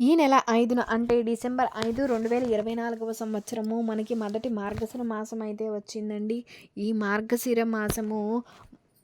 ఈ నెల ఐదున అంటే డిసెంబర్ ఐదు రెండు వేల ఇరవై నాలుగవ సంవత్సరము మనకి మొదటి మార్గశిర మాసం అయితే వచ్చిందండి. ఈ మార్గశిర మాసము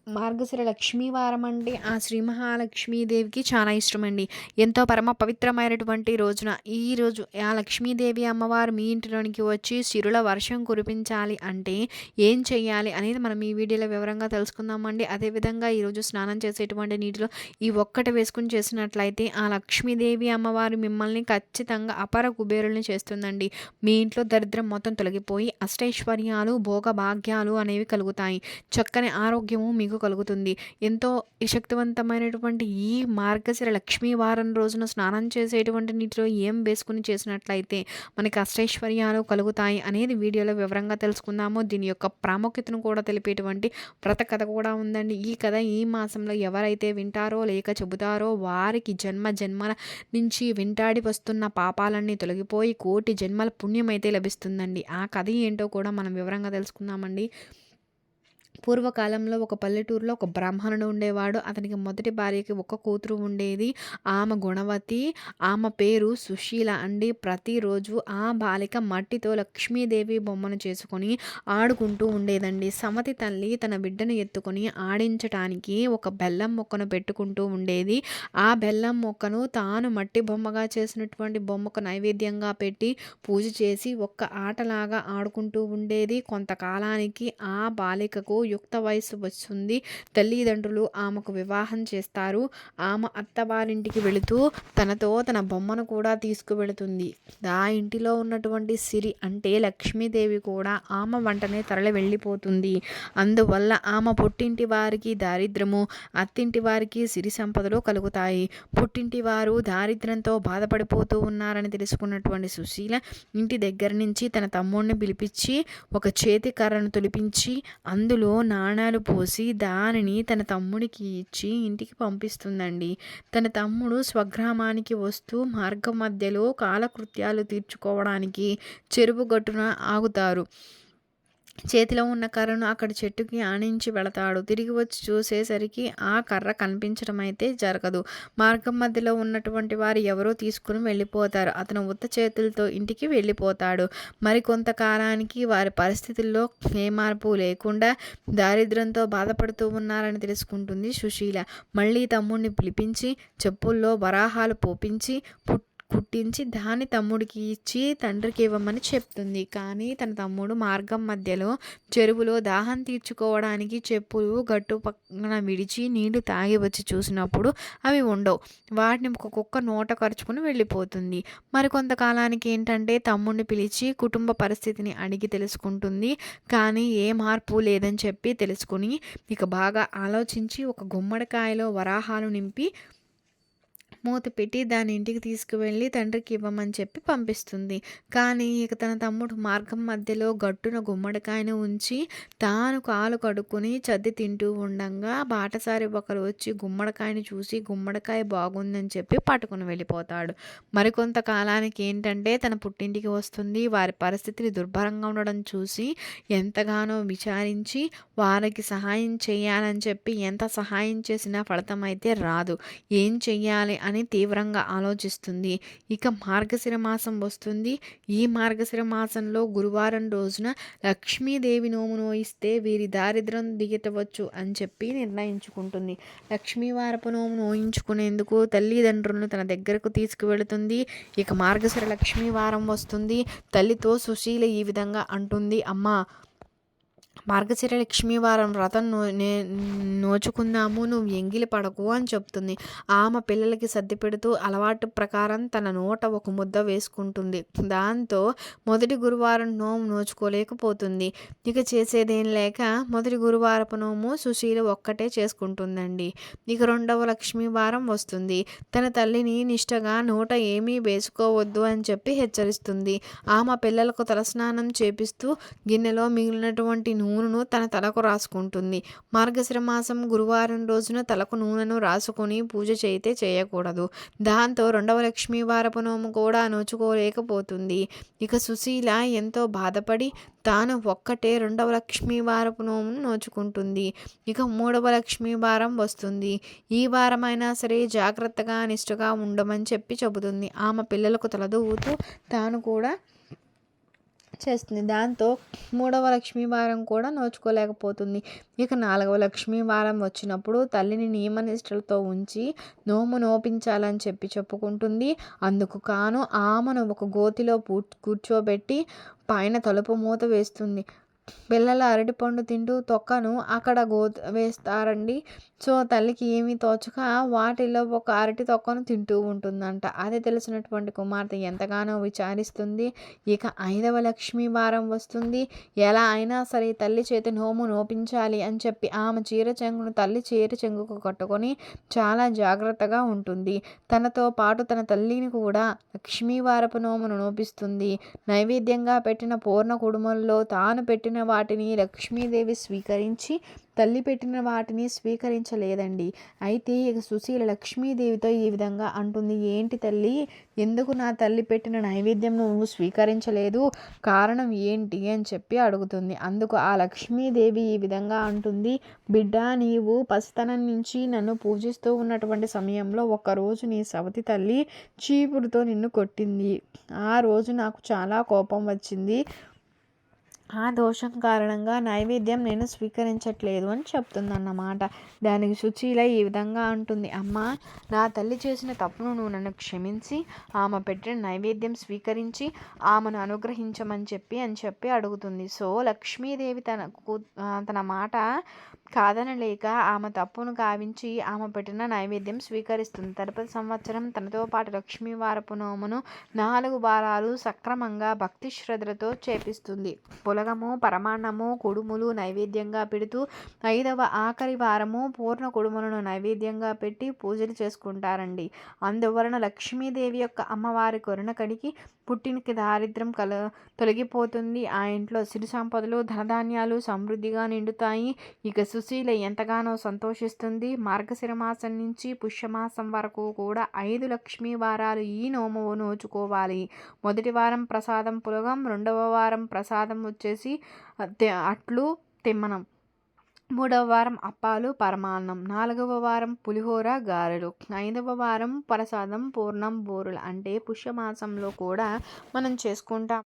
మార్గశిర లక్ష్మీవారం అండి ఆ శ్రీ మహాలక్ష్మీదేవికి చాలా ఇష్టమండి. ఎంతో పరమ పవిత్రమైనటువంటి రోజున ఈ రోజు ఆ లక్ష్మీదేవి అమ్మవారు మీ ఇంటిలోనికి వచ్చి సిరుల వర్షం కురిపించాలి అంటే ఏం చేయాలి అనేది మనం ఈ వీడియోలో వివరంగా తెలుసుకుందామండి. అదేవిధంగా ఈరోజు స్నానం చేసేటువంటి నీటిలో ఈ ఒక్కటి వేసుకుని చేసినట్లయితే ఆ లక్ష్మీదేవి అమ్మవారు మిమ్మల్ని ఖచ్చితంగా అపర కుబేరుల్ని చేస్తుందండి. మీ ఇంట్లో దరిద్రం మొత్తం తొలగిపోయి అష్టైశ్వర్యాలు భోగ భాగ్యాలు అనేవి కలుగుతాయి. చక్కని ఆరోగ్యము మీకు కలుగుతుంది. ఎంతో శక్తివంతమైనటువంటి ఈ మార్గశిర లక్ష్మీ వారం రోజున స్నానం చేసేటువంటి నీటిలో ఏం వేసుకుని చేసినట్లయితే మనకి అష్టైశ్వర్యాలు కలుగుతాయి అనేది వీడియోలో వివరంగా తెలుసుకుందాము. దీని యొక్క ప్రాముఖ్యతను కూడా తెలిపేటువంటి వ్రత కథ కూడా ఉందండి. ఈ కథ ఈ మాసంలో ఎవరైతే వింటారో లేక చెబుతారో వారికి జన్మ జన్మల నుంచి వెంటాడి వస్తున్న పాపాలన్నీ తొలగిపోయి కోటి జన్మల పుణ్యం అయితే లభిస్తుందండి. ఆ కథ ఏంటో కూడా మనం వివరంగా తెలుసుకుందామండి. పూర్వకాలంలో ఒక పల్లెటూరులో ఒక బ్రాహ్మణుడు ఉండేవాడు. అతనికి మొదటి భార్యకి ఒక కూతురు ఉండేది. ఆమె గుణవతి ఆమె పేరు సుశీల అండి. ప్రతిరోజు ఆ బాలిక మట్టితో లక్ష్మీదేవి బొమ్మను చేసుకొని ఆడుకుంటూ ఉండేదండి. సమతి తల్లి తన బిడ్డను ఎత్తుకొని ఆడించటానికి ఒక బెల్లం మొక్కను పెట్టుకుంటూ ఉండేది. ఆ బెల్లం మొక్కను తాను మట్టి బొమ్మగా చేసినటువంటి బొమ్మకు నైవేద్యంగా పెట్టి పూజ చేసి ఒక్క ఆటలాగా ఆడుకుంటూ ఉండేది. కొంతకాలానికి ఆ బాలికకు యుక్త వయసు వస్తుంది. తల్లిదండ్రులు ఆమెకు వివాహం చేస్తారు. ఆమె అత్తవారింటికి వెళుతూ తనతో తన బొమ్మను కూడా తీసుకువెళుతుంది. ఆ ఇంటిలో ఉన్నటువంటి సిరి అంటే లక్ష్మీదేవి కూడా ఆమె వంటనే తరలి వెళ్ళిపోతుంది. అందువల్ల ఆమె పుట్టింటి వారికి దారిద్రము అత్తింటి వారికి సిరి సంపదలు కలుగుతాయి. పుట్టింటి వారు దారిద్ర్యంతో బాధపడిపోతూ ఉన్నారని తెలుసుకున్నటువంటి సుశీల ఇంటి దగ్గర నుంచి తన తమ్ముడిని పిలిపించి ఒక చేతి కర్రను తొలిపించి అందులో నాణాలు పోసి దానిని తన తమ్ముడికి ఇచ్చి ఇంటికి పంపిస్తుందండి. తన తమ్ముడు స్వగ్రామానికి వస్తూ మార్గం మధ్యలో కాలకృత్యాలు తీర్చుకోవడానికి చెరువు గట్టున ఆగుతారు. చేతిలో ఉన్న కర్రను అక్కడ చెట్టుకి ఆనించి వెళతాడు. తిరిగి వచ్చి చూసేసరికి ఆ కర్ర కనిపించడం అయితే జరగదు. మార్గం మధ్యలో ఉన్నటువంటి వారు ఎవరో తీసుకుని వెళ్ళిపోతారు. అతను ఉత్త చేతులతో ఇంటికి వెళ్ళిపోతాడు. మరికొంతకాలానికి వారి పరిస్థితుల్లో ఏ మార్పు లేకుండా దారిద్ర్యంతో బాధపడుతూ ఉన్నారని తెలుసుకుంటుంది సుశీల. మళ్ళీ తమ్ముడిని పిలిపించి చెప్పుల్లో వరాహాలు పోపించి పుట్టు కుట్టించి దాని తమ్ముడికి ఇచ్చి తండ్రికి ఇవ్వమని చెప్తుంది. కానీ తన తమ్ముడు మార్గం మధ్యలో చెరువులో దాహం తీర్చుకోవడానికి చెప్పులు గట్టు పక్కన విడిచి నీళ్ళు తాగి వచ్చి చూసినప్పుడు అవి ఉండవు. వాటిని ఒక కుక్క నోట ఖర్చుకుని వెళ్ళిపోతుంది. మరి కొంతకాలానికి ఏంటంటే తమ్ముడిని పిలిచి కుటుంబ పరిస్థితిని అడిగి తెలుసుకుంటుంది. కానీ ఏ మార్పు లేదని చెప్పి తెలుసుకుని ఇక బాగా ఆలోచించి ఒక గుమ్మడికాయలో వరాహాలు నింపి మూత పెట్టి దాని ఇంటికి తీసుకువెళ్ళి తండ్రికి ఇవ్వమని చెప్పి పంపిస్తుంది. కానీ ఇక తన తమ్ముడు మార్గం మధ్యలో గట్టున గుమ్మడికాయను ఉంచి తాను కాలు కడుక్కొని చద్ది తింటూ ఉండగా బాటసారి ఒకరు వచ్చి గుమ్మడికాయని చూసి గుమ్మడికాయ బాగుందని చెప్పి పట్టుకుని వెళ్ళిపోతాడు. మరికొంత కాలానికి ఏంటంటే తన పుట్టింటికి వస్తుంది. వారి పరిస్థితిని దుర్భరంగా ఉండడం చూసి ఎంతగానో విచారించి వారికి సహాయం చేయాలని చెప్పి ఎంత సహాయం చేసినా ఫలితం అయితే రాదు. ఏం చెయ్యాలి అని తీవ్రంగా ఆలోచిస్తుంది. ఇక మార్గశిర మాసం వస్తుంది. ఈ మార్గశిర మాసంలో గురువారం రోజున లక్ష్మీదేవి నోము నోయిస్తే వీరి దారిద్రం దిగటవచ్చు అని చెప్పి నిర్ణయించుకుంటుంది. లక్ష్మీవారపు నోము నోయించుకునేందుకు తల్లిదండ్రులను తన దగ్గరకు తీసుకువెళుతుంది. ఇక మార్గశిర లక్ష్మీవారం వస్తుంది. తల్లితో సుశీల ఈ విధంగా అంటుంది. అమ్మ మార్గశిర లక్ష్మీ వారం వ్రతం నో నే నోచుకుందాము నువ్వు ఎంగిలి పడకు అని చెప్తుంది. ఆమె పిల్లలకి సర్ది పెడుతూ అలవాటు ప్రకారం తన నోట ఒక ముద్ద వేసుకుంటుంది. దాంతో మొదటి గురువారం నోము నోచుకోలేకపోతుంది. ఇక చేసేదేం లేక మొదటి గురువారపు నోము సుశీల ఒక్కటే చేసుకుంటుందండి. ఇక రెండవ లక్ష్మి వారం వస్తుంది. తన తల్లిని నిష్టగా నోట ఏమీ వేసుకోవద్దు అని చెప్పి హెచ్చరిస్తుంది. ఆమె పిల్లలకు తలస్నానం చేపిస్తూ గిన్నెలో మిగిలినటువంటి నూనె నూనెను తన తలకు రాసుకుంటుంది. మార్గశిర మాసం గురువారం రోజున తలకు నూనెను రాసుకొని పూజ చేయితే చేయకూడదు. దాంతో రెండవ లక్ష్మీ వారపు నోము కూడా నోచుకోలేకపోతుంది. ఇక సుశీల ఎంతో బాధపడి తాను ఒక్కటే రెండవ లక్ష్మీ వారపు నోమును నోచుకుంటుంది. ఇక మూడవ లక్ష్మీ వారం వస్తుంది. ఈ వారమైనా సరే జాగ్రత్తగా నిష్ఠగా ఉండమని చెప్పి చెబుతుంది. ఆమె పిల్లలకు తలదూవుతూ తాను కూడా చేస్తుంది. దాంతో మూడవ లక్ష్మీ వారం కూడా నోచుకోలేకపోతుంది. ఇక నాలుగవ లక్ష్మీ వారం వచ్చినప్పుడు తల్లిని నియమనిష్టలతో ఉంచి నోము నోపించాలని చెప్పి చెప్పుకుంటుంది. అందుకు కాను ఆమెను ఒక గోతిలో కూర్చోబెట్టి పైన తలుపు మూత వేస్తుంది. పిల్లల అరటిపండు తింటూ తొక్కను అక్కడ గో వేస్తారండి. సో తల్లికి ఏమీ తోచక వాటిలో ఒక అరటి తొక్కను తింటూ ఉంటుందంట. అది తెలిసినటువంటి కుమార్తె ఎంతగానో విచారిస్తుంది. ఇక ఐదవ లక్ష్మీ వారం వస్తుంది. ఎలా అయినా సరే తల్లి చేతి నోము నోపించాలి అని చెప్పి ఆమె చీర చెంగును తల్లి చీర చెంగుకు కట్టుకొని చాలా జాగ్రత్తగా ఉంటుంది. తనతో పాటు తన తల్లిని కూడా లక్ష్మీవారపు నోమును నోపిస్తుంది. నైవేద్యంగా పెట్టిన పూర్ణ కుడుమల్లో తాను పెట్టిన వాటిని లక్ష్మీదేవి స్వీకరించి తల్లి పెట్టిన వాటిని స్వీకరించలేదండి. అయితే ఇక సుశీల లక్ష్మీదేవితో ఈ విధంగా అంటుంది ఏంటి తల్లి? ఎందుకు నా తల్లి పెట్టిన నైవేద్యం నువ్వు స్వీకరించలేదు? కారణం ఏంటి? అని చెప్పి అడుగుతుంది. అందుకు ఆ లక్ష్మీదేవి ఈ విధంగా అంటుంది బిడ్డ నీవు పసితనం నుంచి నన్ను పూజిస్తూ ఉన్నటువంటి సమయంలో ఒకరోజు నీ సవతి తల్లి చీపురుతో నిన్ను కొట్టింది. ఆ రోజు నాకు చాలా కోపం వచ్చింది. ఆ దోషం కారణంగా నైవేద్యం నేను స్వీకరించట్లేదు అని చెప్తుందన్నమాట. దానికి శుచిల ఈ విధంగా అంటుంది. అమ్మ నా తల్లి చేసిన తప్పును నువ్వు నన్ను క్షమించి ఆమె పెట్టిన నైవేద్యం స్వీకరించి ఆమెను అనుగ్రహించమని చెప్పి అని చెప్పి అడుగుతుంది. సో లక్ష్మీదేవి తన తన మాట కాదనలేక ఆమె తప్పును కావించి ఆమె పెట్టిన నైవేద్యం స్వీకరిస్తుంది. తదుపరి సంవత్సరం తనతో పాటు లక్ష్మీవారపు నోమును నాలుగు వారాలు సక్రమంగా భక్తి శ్రద్ధలతో చేపిస్తుంది. పులగము పరమాన్నము కుడుములు నైవేద్యంగా పెడుతూ ఐదవ ఆఖరి వారము పూర్ణ కుడుములను నైవేద్యంగా పెట్టి పూజలు చేసుకుంటారండి. అందువలన లక్ష్మీదేవి యొక్క అమ్మవారి కొరణ కడిగి పుట్టినకి దారిద్ర్యం కల తొలగిపోతుంది. ఆ ఇంట్లో సిరి సంపదలు ధనధాన్యాలు సమృద్ధిగా నిండుతాయి. ఇక సుశీల ఎంతగానో సంతోషిస్తుంది. మార్గశిరమాసం నుంచి పుష్యమాసం వరకు కూడా ఐదు లక్ష్మీ వారాలు ఈ నోము నోచుకోవాలి. మొదటి వారం ప్రసాదం పులగం రెండవ వారం ప్రసాదం వచ్చేసి అట్లు తిమ్మనం. మూడవ వారం అప్పాలు పరమాన్నం. నాలుగవ వారం పులిహోర గారెలు. ఐదవ వారం ప్రసాదం పూర్ణం బోరులు. అంటే పుష్యమాసంలో కూడా మనం చేసుకుంటాం.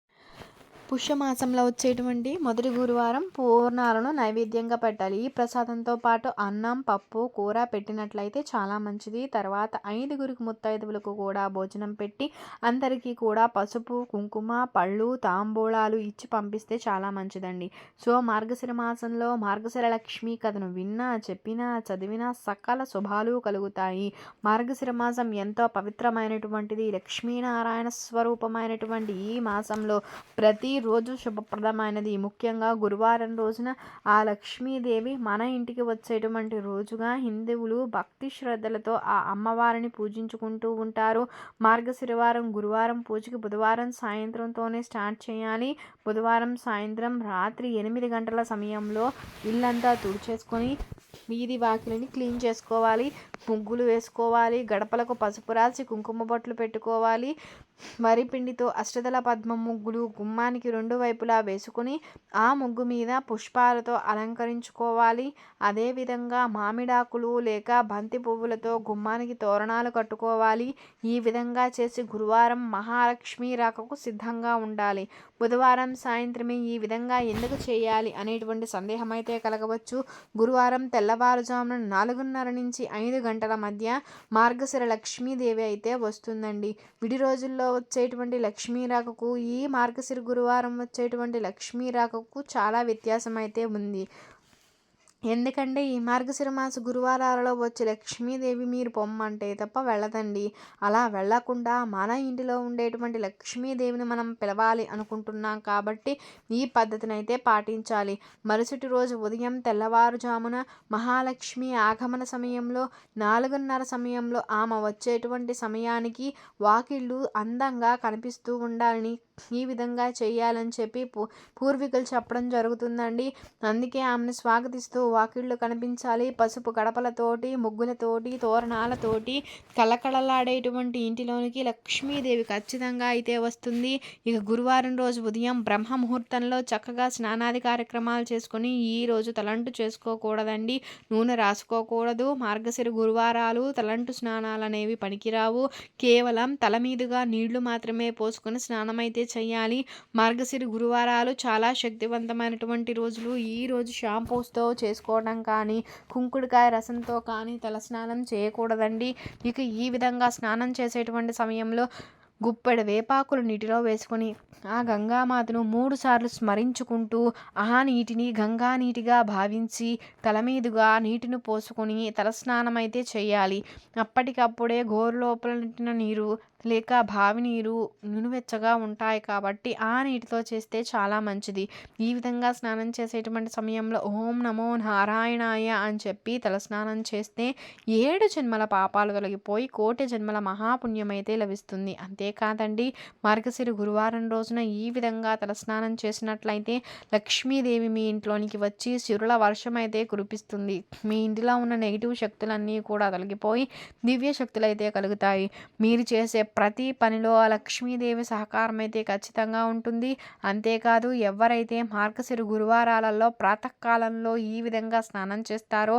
పుష్యమాసంలో వచ్చేటువంటి మొదటి గురువారం పూర్ణాలను నైవేద్యంగా పెట్టాలి. ఈ ప్రసాదంతో పాటు అన్నం పప్పు కూర పెట్టినట్లయితే చాలా మంచిది. తర్వాత ఐదుగురికి ముత్తైదువులకు కూడా భోజనం పెట్టి అందరికీ కూడా పసుపు కుంకుమ పళ్ళు తాంబూలాలు ఇచ్చి పంపిస్తే చాలా మంచిదండి. సో మార్గశిర మాసంలో మార్గశిర లక్ష్మి కథను విన్నా చెప్పినా చదివినా సకల శుభాలు కలుగుతాయి. మార్గశిర మాసం ఎంతో పవిత్రమైనటువంటిది. లక్ష్మీనారాయణ స్వరూపమైనటువంటి ఈ మాసంలో ప్రతి రోజు శుభప్రదమైనది. ముఖ్యంగా గురువారం రోజున ఆ లక్ష్మీదేవి మన ఇంటికి వచ్చేటువంటి రోజుగా హిందువులు భక్తి శ్రద్ధలతో ఆ అమ్మవారిని పూజించుకుంటూ ఉంటారు. మార్గశిరవారం గురువారం పూజకి బుధవారం సాయంత్రంతోనే స్టార్ట్ చేయాలి. బుధవారం సాయంత్రం రాత్రి ఎనిమిది గంటల సమయంలో ఇల్లంతా తుడిచేసుకొని వీధి వాకిలిని క్లీన్ చేసుకోవాలి. ముగ్గులు వేసుకోవాలి. గడపలకు పసుపు రాసి కుంకుమ బొట్లు పెట్టుకోవాలి. వరి పిండితో అష్టదల పద్మ ముగ్గులు గుమ్మానికి రెండు వైపులా వేసుకుని ఆ ముగ్గు మీద పుష్పాలతో అలంకరించుకోవాలి. అదేవిధంగా మామిడాకులు లేక బంతి పువ్వులతో గుమ్మానికి తోరణాలు కట్టుకోవాలి. ఈ విధంగా చేసి గురువారం మహాలక్ష్మి రాకకు సిద్ధంగా ఉండాలి. బుధవారం సాయంత్రమే ఈ విధంగా ఎందుకు చేయాలి అనేటువంటి సందేహం అయితే కలగవచ్చు. గురువారం తెల్లవారుజామున నాలుగున్నర నుంచి ఐదు గంటల మధ్య మార్గశిర లక్ష్మీదేవి అయితే వస్తుందండి. విడి రోజుల్లో వచ్చేటువంటి లక్ష్మీ రాకకు ఈ మార్గశిర గురువారం వచ్చేటువంటి లక్ష్మీ రాకకు చాలా వ్యత్యాసం అయితే ఉంది. ఎందుకంటే ఈ మార్గశిర మాస గురువారాలలో వచ్చే లక్ష్మీదేవి మీరు పొమ్మంటే తప్ప వెళ్ళదండి. అలా వెళ్ళకుండా మన ఇంటిలో ఉండేటువంటి లక్ష్మీదేవిని మనం పిలవాలి అనుకుంటున్నాం కాబట్టి ఈ పద్ధతిని అయితే పాటించాలి. మరుసటి రోజు ఉదయం తెల్లవారుజామున మహాలక్ష్మి ఆగమన సమయంలో నాలుగున్నర సమయంలో ఆమె వచ్చేటువంటి సమయానికి వాకిళ్ళు అందంగా కనిపిస్తూ ఉండాలని ఈ విధంగా చేయాలని చెప్పి పూ పూర్వీకులు చెప్పడం జరుగుతుందండి. అందుకే ఆమెను స్వాగతిస్తూ వాకిళ్ళు కనిపించాలి. పసుపు గడపలతోటి ముగ్గులతోటి తోరణాలతోటి కలకళలాడేటువంటి ఇంటిలోనికి లక్ష్మీదేవి ఖచ్చితంగా అయితే వస్తుంది. ఇక గురువారం రోజు ఉదయం బ్రహ్మ ముహూర్తంలో చక్కగా స్నానాది కార్యక్రమాలు చేసుకొని ఈ రోజు తలంటు చేసుకోకూడదండి. నూనె రాసుకోకూడదు. మార్గశిర గురువారాలు తలంటు స్నానాలు అనేవి పనికిరావు. కేవలం తల మీదుగా నీళ్ళు మాత్రమే పోసుకొని స్నానం అయితే చేయాలి. మార్గశిరి గురువారాలు చాలా శక్తివంతమైనటువంటి రోజులు. ఈ రోజు షాంపూస్తో చేసుకోవడం కానీ కుంకుడుకాయ రసంతో కానీ తలస్నానం చేయకూడదండి. ఇక ఈ విధంగా స్నానం చేసేటువంటి సమయంలో గుప్పెడు వేపాకులు నీటిలో వేసుకొని ఆ గంగామాతను మూడుసార్లు స్మరించుకుంటూ ఆ నీటిని గంగా నీటిగా భావించి తల మీదుగా నీటిని పోసుకొని తలస్నానం అయితే చేయాలి. అప్పటికప్పుడే గోరు లోపల నీరు లేక బావి నీరు నునువెచ్చగా ఉంటాయి కాబట్టి ఆ నీటితో చేస్తే చాలా మంచిది. ఈ విధంగా స్నానం చేసేటువంటి సమయంలో ఓం నమో నారాయణాయ అని చెప్పి తలస్నానం చేస్తే ఏడు జన్మల పాపాలు తొలగిపోయి కోటి జన్మల మహాపుణ్యం అయితే లభిస్తుంది. అంతేకాదండి మార్గశిరి గురువారం రోజున ఈ విధంగా తలస్నానం చేసినట్లయితే లక్ష్మీదేవి మీ ఇంట్లోనికి వచ్చి సిరుల వర్షం అయితే కురిపిస్తుంది. మీ ఇంటిలో ఉన్న నెగిటివ్ శక్తులన్నీ కూడా తొలగిపోయి దివ్య శక్తులు అయితే కలుగుతాయి. మీరు చేసే ప్రతి పనిలో ఆ లక్ష్మీదేవి సహకారం అయితే ఖచ్చితంగా ఉంటుంది. అంతేకాదు ఎవరైతే మార్గశిర గురువారాలలో ప్రాతకాలంలో ఈ విధంగా స్నానం చేస్తారో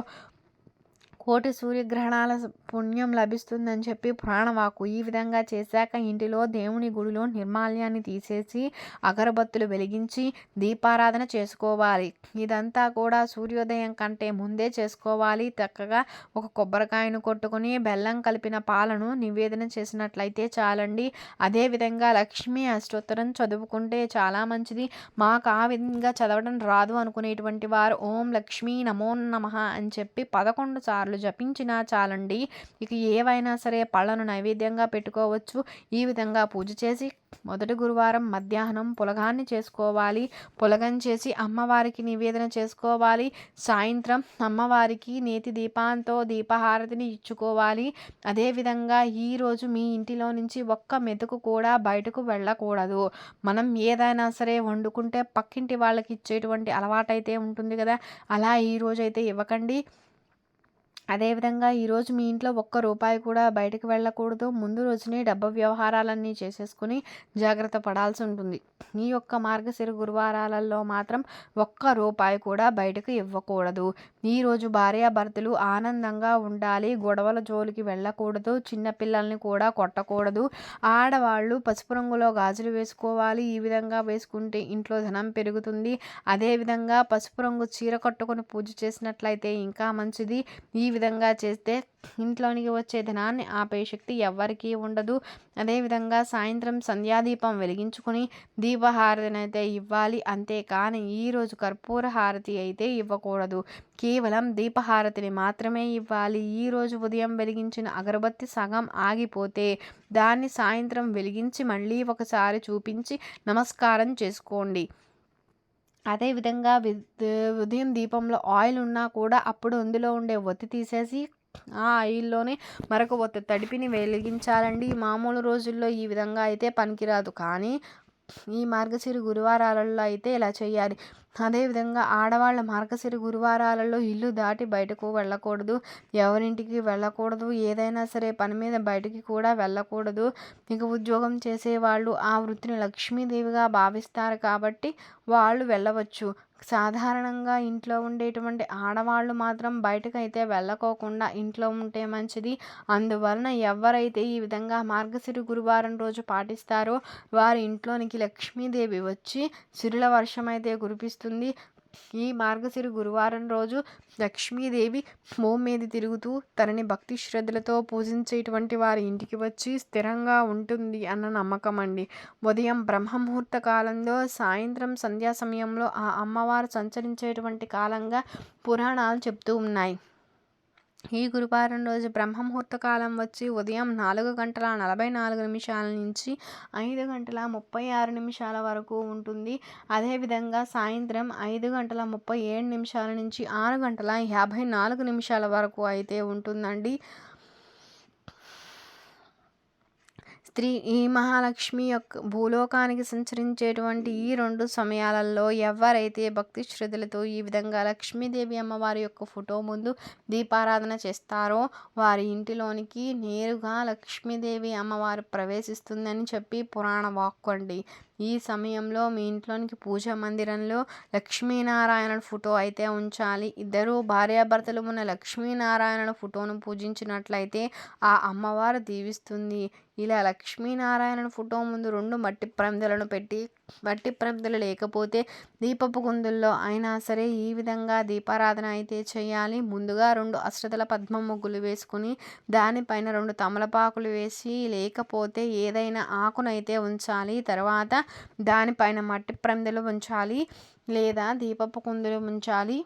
కోటి సూర్యగ్రహణాల పుణ్యం లభిస్తుందని చెప్పి ప్రాణవాకు ఈ విధంగా చేశాక ఇంటిలో దేవుని గుడిలో నిర్మాల్యాన్ని తీసేసి అగరబత్తులు వెలిగించి దీపారాధన చేసుకోవాలి. ఇదంతా కూడా సూర్యోదయం కంటే ముందే చేసుకోవాలి. చక్కగా ఒక కొబ్బరికాయను కొట్టుకుని బెల్లం కలిపిన పాలను నివేదన చేసినట్లయితే చాలండి. అదేవిధంగా లక్ష్మీ అష్టోత్తరం చదువుకుంటే చాలా మంచిది. మాకు ఆ విధంగా చదవడం రాదు అనుకునేటువంటి వారు ఓం లక్ష్మీ నమో నమ అని చెప్పి పదకొండు సార్లు సార్లు జపించినా చాలండి. ఇక ఏవైనా సరే పళ్ళను నైవేద్యంగా పెట్టుకోవచ్చు. ఈ విధంగా పూజ చేసి మొదటి గురువారం మధ్యాహ్నం పులగాన్ని చేసుకోవాలి. పులగం చేసి అమ్మవారికి నివేదన చేసుకోవాలి. సాయంత్రం అమ్మవారికి నేతి దీపాంతో దీపహారతిని ఇచ్చుకోవాలి. అదేవిధంగా ఈరోజు మీ ఇంటిలో నుంచి ఒక్క మెతుకు కూడా బయటకు వెళ్ళకూడదు. మనం ఏదైనా సరే వండుకుంటే పక్కింటి వాళ్ళకి ఇచ్చేటువంటి అలవాటైతే ఉంటుంది కదా. అలా ఈరోజైతే ఇవ్వకండి. అదేవిధంగా ఈరోజు మీ ఇంట్లో ఒక్క రూపాయి కూడా బయటకు వెళ్ళకూడదు. ముందు రోజునే డబ్బు వ్యవహారాలన్నీ చేసేసుకుని జాగ్రత్త పడాల్సి ఉంటుంది. ఈ యొక్క మార్గశిర గురువారాలలో మాత్రం ఒక్క రూపాయి కూడా బయటకు ఇవ్వకూడదు. ఈరోజు భార్యాభర్తలు ఆనందంగా ఉండాలి. గొడవల జోలికి వెళ్ళకూడదు. చిన్నపిల్లల్ని కూడా కొట్టకూడదు. ఆడవాళ్ళు పసుపు రంగులో గాజులు వేసుకోవాలి. ఈ విధంగా వేసుకుంటే ఇంట్లో ధనం పెరుగుతుంది. అదేవిధంగా పసుపు రంగు చీర కట్టుకొని పూజ చేసినట్లయితే ఇంకా మంచిది. ఈ విధంగా విధంగా చేస్తే ఇంట్లోనికి వచ్చే ధనాన్ని ఆపే శక్తి ఎవ్వరికీ ఉండదు. అదేవిధంగా సాయంత్రం సంధ్యాదీపం వెలిగించుకొని దీపహారతిని అయితే ఇవ్వాలి. అంతేకాని ఈరోజు కర్పూర హారతి అయితే ఇవ్వకూడదు. కేవలం దీపహారతిని మాత్రమే ఇవ్వాలి. ఈరోజు ఉదయం వెలిగించిన అగరబత్తి సగం ఆగిపోతే దాన్ని సాయంత్రం వెలిగించి మళ్ళీ ఒకసారి చూపించి నమస్కారం చేసుకోండి. అదేవిధంగా ఉదయం దీపంలో ఆయిల్ ఉన్నా కూడా అప్పుడు అందులో ఉండే ఒత్తి తీసేసి ఆ ఆయిల్లోనే మరొక ఒత్తి తడిపిని వెలిగించాలండి. మామూలు రోజుల్లో ఈ విధంగా అయితే పనికిరాదు. కానీ ఈ మార్గశిర గురువారాలలో అయితే ఇలా చేయాలి. అదేవిధంగా ఆడవాళ్ళ మార్గశిర గురువారాలలో ఇల్లు దాటి బయటకు వెళ్ళకూడదు. ఎవరింటికి వెళ్ళకూడదు. ఏదైనా సరే పని మీద బయటికి కూడా వెళ్ళకూడదు. ఇక ఉద్యోగం చేసేవాళ్ళు ఆ వృత్తిని లక్ష్మీదేవిగా భావిస్తారు కాబట్టి వాళ్ళు వెళ్ళవచ్చు. సాధారణంగా ఇంట్లో ఉండేటువంటి ఆడవాళ్ళు మాత్రం బయటకైతే వెళ్ళకోకుండా ఇంట్లో ఉంటే మంచిది. అందువలన ఎవరైతే ఈ విధంగా మార్గశిరి గురువారం రోజు పాటిస్తారో వారి ఇంట్లోనికి లక్ష్మీదేవి వచ్చి సిరుల వర్షం అయితే కురిపిస్తుంది. ఈ మార్గశిర గురువారం రోజు లక్ష్మీదేవి భూమి మీద తిరుగుతూ తనని భక్తి శ్రద్ధలతో పూజించేటువంటి వారి ఇంటికి వచ్చి స్థిరంగా ఉంటుంది అన్న నమ్మకం అండి. ఉదయం బ్రహ్మముహూర్త కాలంలో సాయంత్రం సంధ్యా సమయంలో ఆ అమ్మవారు సంచరించేటువంటి కాలంగా పురాణాలు చెప్తూ ఉన్నాయి. ఈ గురువారం రోజు బ్రహ్మముహూర్త కాలం వచ్చి ఉదయం నాలుగు గంటల నలభై నాలుగు నిమిషాల నుంచి ఐదు గంటల ముప్పై ఆరు నిమిషాల వరకు ఉంటుంది. అదేవిధంగా సాయంత్రం ఐదు గంటల ముప్పై ఏడు నిమిషాల నుంచి ఆరు గంటల యాభై నాలుగు నిమిషాల వరకు అయితే ఉంటుందండి. స్త్రీ ఈ మహాలక్ష్మి యొక్క భూలోకానికి సంచరించేటువంటి ఈ రెండు సమయాలలో ఎవరైతే భక్తి శ్రద్ధలతో ఈ విధంగా లక్ష్మీదేవి అమ్మవారి యొక్క ఫోటో ముందు దీపారాధన చేస్తారో వారి ఇంటిలోనికి నేరుగా లక్ష్మీదేవి అమ్మవారు ప్రవేశిస్తుందని చెప్పి పురాణ వాక్కు అండి. ఈ సమయంలో మీ ఇంట్లోనికి పూజా మందిరంలో లక్ష్మీనారాయణ ఫోటో అయితే ఉంచాలి. ఇద్దరు భార్యాభర్తలు ఉన్న లక్ష్మీనారాయణ ఫోటోను పూజించినట్లయితే ఆ అమ్మవారు దీవిస్తుంది. ఇలా లక్ష్మీనారాయణ ఫోటో ముందు రెండు మట్టి ప్రమిదలను పెట్టి మట్టి ప్రమిదలు లేకపోతే దీపపు కుందుల్లో అయినా సరే ఈ విధంగా దీపారాధన అయితే చేయాలి. ముందుగా రెండు అష్టదల పద్మ ముగ్గులు వేసుకుని దానిపైన రెండు తమలపాకులు వేసి లేకపోతే ఏదైనా ఆకునైతే ఉంచాలి. తర్వాత దానిపైన మట్టి ప్రమిదలు ఉంచాలి లేదా దీపపు కుందులు ఉంచాలి.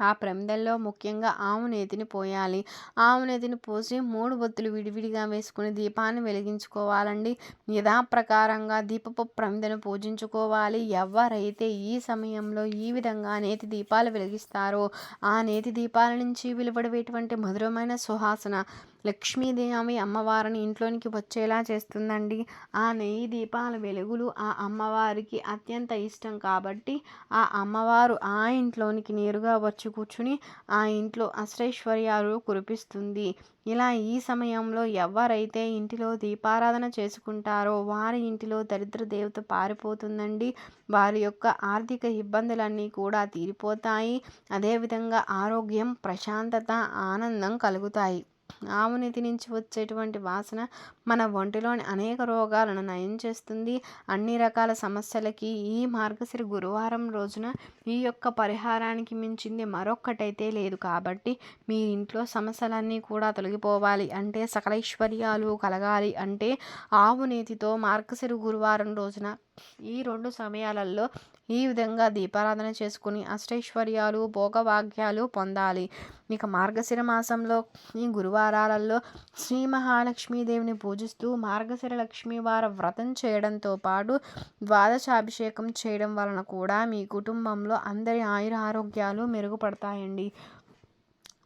ఆ ప్రమిదల్లో ముఖ్యంగా ఆవు నేతిని పోయాలి. ఆవు నేతిని పోసి మూడు బొత్తులు విడివిడిగా వేసుకుని దీపాన్ని వెలిగించుకోవాలండి. యథాప్రకారంగా దీపపు ప్రమిదను పూజించుకోవాలి. ఎవరైతే ఈ సమయంలో ఈ విధంగా నేతి దీపాలు వెలిగిస్తారో ఆ నేతి దీపాల నుంచి వెలువడేటువంటి మధురమైన సుహాసన లక్ష్మీదేవి అమ్మవారిని ఇంట్లోనికి వచ్చేలా చేస్తుందండి. ఆ నెయ్యి దీపాల వెలుగులు ఆ అమ్మవారికి అత్యంత ఇష్టం కాబట్టి ఆ అమ్మవారు ఆ ఇంట్లోనికి నేరుగా వచ్చి కూర్చుని ఆ ఇంట్లో అష్టైశ్వర్యాలు కురిపిస్తుంది. ఇలా ఈ సమయంలో ఎవరైతే ఇంటిలో దీపారాధన చేసుకుంటారో వారి ఇంటిలో దరిద్ర దేవత పారిపోతుందండి. వారి యొక్క ఆర్థిక ఇబ్బందులన్నీ కూడా తీరిపోతాయి. అదేవిధంగా ఆరోగ్యం ప్రశాంతత ఆనందం కలుగుతాయి. ఆవునేతి నుంచి వచ్చేటువంటి వాసన మన ఒంటిలోని అనేక రోగాలను నయం చేస్తుంది. అన్ని రకాల సమస్యలకి ఈ మార్గశిర గురువారం రోజున ఈ యొక్క పరిహారానికి మించింది మరొక్కటైతే లేదు. కాబట్టి మీ ఇంట్లో సమస్యలన్నీ కూడా తొలగిపోవాలి. అంటే సకలైశ్వర్యాలు కలగాలి. అంటే ఆవు నేతితో మార్గశిర గురువారం రోజున ఈ రెండు సమయాలలో ఈ విధంగా దీపారాధన చేసుకుని అష్టైశ్వర్యాలు భోగభాగ్యాలు పొందాలి. ఇక మార్గశిర మాసంలో ఈ గురువారాలలో శ్రీ మహాలక్ష్మీదేవిని పూజిస్తూ మార్గశిర లక్ష్మి వార వ్రతం చేయడంతో పాటు ద్వాదశాభిషేకం చేయడం వలన కూడా మీ కుటుంబంలో అందరి ఆయుర ఆరోగ్యాలు మెరుగుపడతాయండి.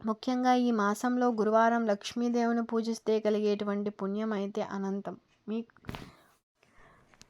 ముఖ్యంగా ఈ మాసంలో గురువారం లక్ష్మీదేవిని పూజిస్తే కలిగేటువంటి పుణ్యం అయితే అనంతం. మీ